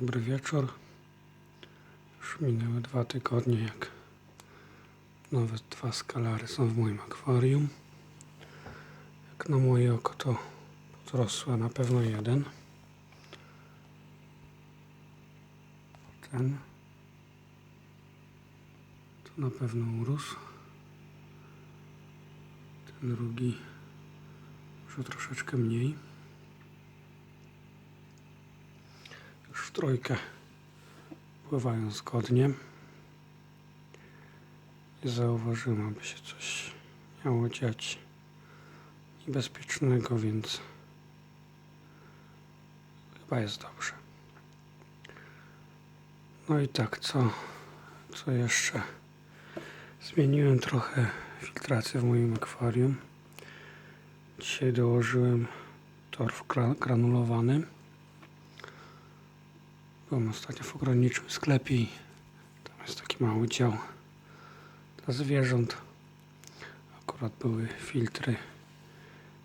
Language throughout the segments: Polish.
Dobry wieczór. Już minęły dwa tygodnie, jak nowe dwa skalary są w moim akwarium. Jak na moje oko to podrosła na pewno jeden. Ten. To na pewno urósł. Ten drugi już troszeczkę mniej. Już w trójkę pływają zgodnie. Nie zauważyłem, aby się coś miało dziać niebezpiecznego, więc chyba jest dobrze. No i tak, co, co jeszcze? Zmieniłem trochę filtrację w moim akwarium. Dzisiaj dołożyłem torf gra- granulowany. Byłem ostatnio w ogranicznym sklepie i tam jest taki mały dział dla zwierząt. Akurat były filtry,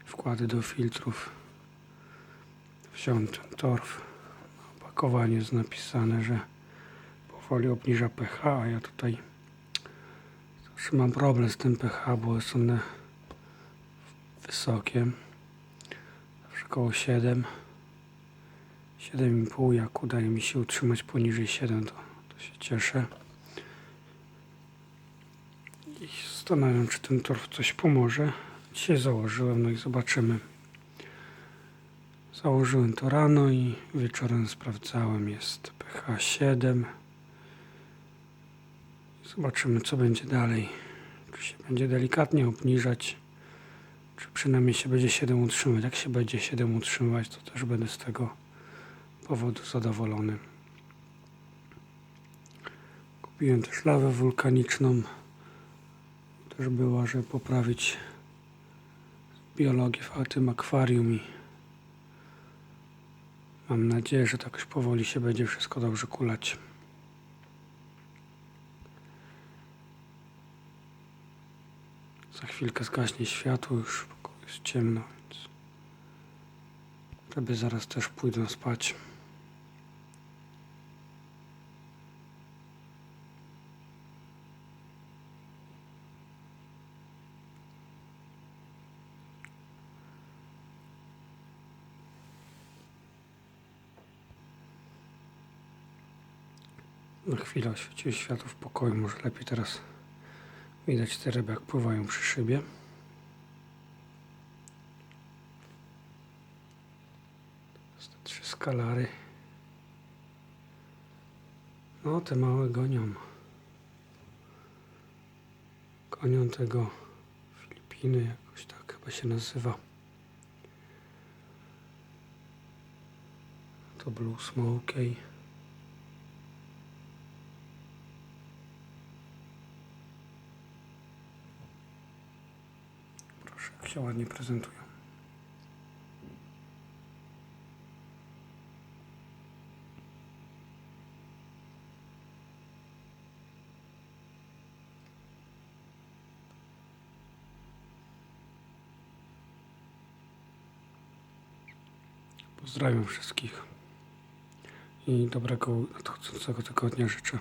wkłady do filtrów. Wziąłem ten torf. Na opakowaniu jest napisane, że powoli obniża pH, a ja tutaj zawsze mam problem z tym pH, bo jest one wysokie. Zawsze około 7. 7,5 jak udaje mi się utrzymać poniżej 7 to, to się cieszę. I zastanawiam czy ten torf coś pomoże. Dzisiaj założyłem, no i zobaczymy. Założyłem to rano i wieczorem sprawdzałem. Jest pH 7. Zobaczymy co będzie dalej. Czy się będzie delikatnie obniżać, czy przynajmniej się będzie 7 utrzymywać. Jak się będzie 7 utrzymywać, to też będę z tego powodu zadowolony. Kupiłem też lawę wulkaniczną. Też była, żeby poprawić biologię w tym akwarium i mam nadzieję, że tak już powoli się będzie wszystko dobrze kulać. Za chwilkę zgaśnie światło, już jest ciemno, więc żeby zaraz też pójdę spać. Na chwilę oświeciły światło w pokoju, może lepiej teraz widać te ryby jak pływają przy szybie. Te trzy skalary. No, te małe gonią. Gonią tego Filipiny, jakoś tak chyba się nazywa. To Blue Smokey. Proszę, jak się ładnie prezentują. Pozdrawiam wszystkich i dobrego nadchodzącego tygodnia życzę.